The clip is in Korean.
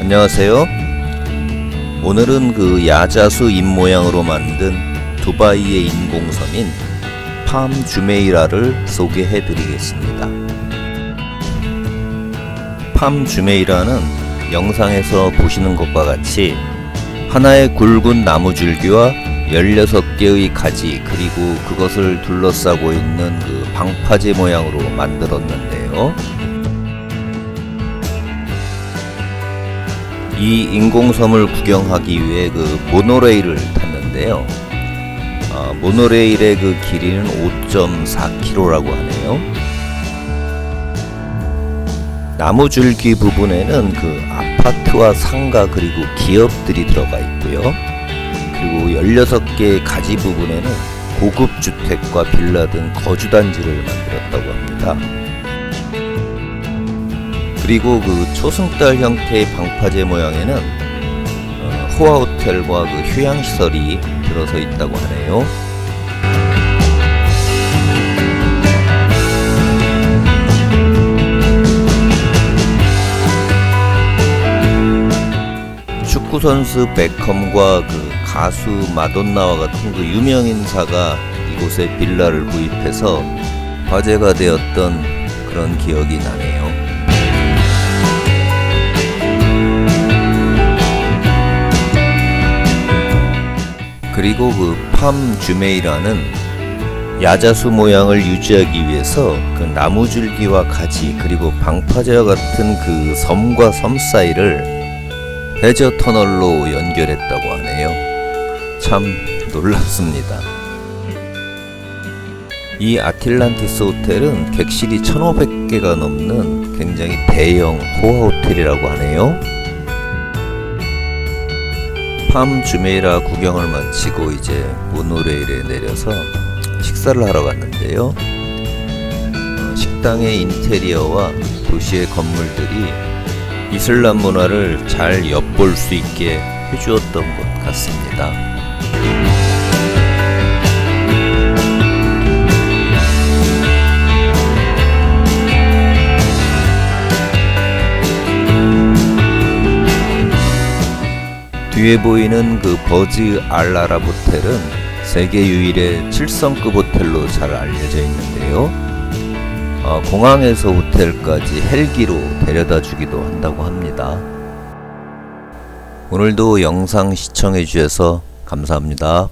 안녕하세요. 오늘은 그 야자수 입 모양으로 만든 두바이의 인공섬인 팜 주메이라를 소개해 드리겠습니다. 팜 주메이라는 영상에서 보시는 것과 같이 하나의 굵은 나무 줄기와 16개의 가지 그리고 그것을 둘러싸고 있는 그 방파제 모양으로 만들었는데요. 이 인공섬을 구경하기 위해 그 모노레일을 탔는데요. 아, 모노레일의 그 길이는 5.4km라고 하네요. 나무 줄기 부분에는 그 아파트와 상가 그리고 기업들이 들어가 있고요. 그리고 16개의 가지 부분에는 고급 주택과 빌라 등 거주 단지를 만들었다고 합니다. 그리고 그 초승달 형태의 방파제 모양에는 어, 호화 호텔과 그 휴양 시설이 들어서 있다고 하네요. 축구 선수 베컴과 그 가수 마돈나와 같은 그 유명 인사가 이곳에 빌라를 구입해서 화제가 되었던 그런 기억이 나네요. 그리고 그 팜 주메이라는 야자수 모양을 유지하기 위해서 그 나무 줄기와 가지 그리고 방파제와 같은 그 섬과 섬 사이를 해저 터널로 연결했다고 하네요. 참 놀랍습니다. 이 아틀란티스 호텔은 객실이 1,500개가 넘는 굉장히 대형 호화 호텔이라고 하네요. 팜 주메이라 구경을 마치고 이제 모노레일에 내려서 식사를 하러 갔는데요. 어, 식당의 인테리어와 도시의 건물들이 이슬람 문화를 잘 엿볼 수 있게 해주었던 것 같습니다. 뒤에 보이는 그 버즈 알라랍 호텔은 세계 유일의 7성급 호텔로 잘 알려져 있는데요. 어, 공항에서 호텔까지 헬기로 데려다 주기도 한다고 합니다. 오늘도 영상 시청해 주셔서 감사합니다.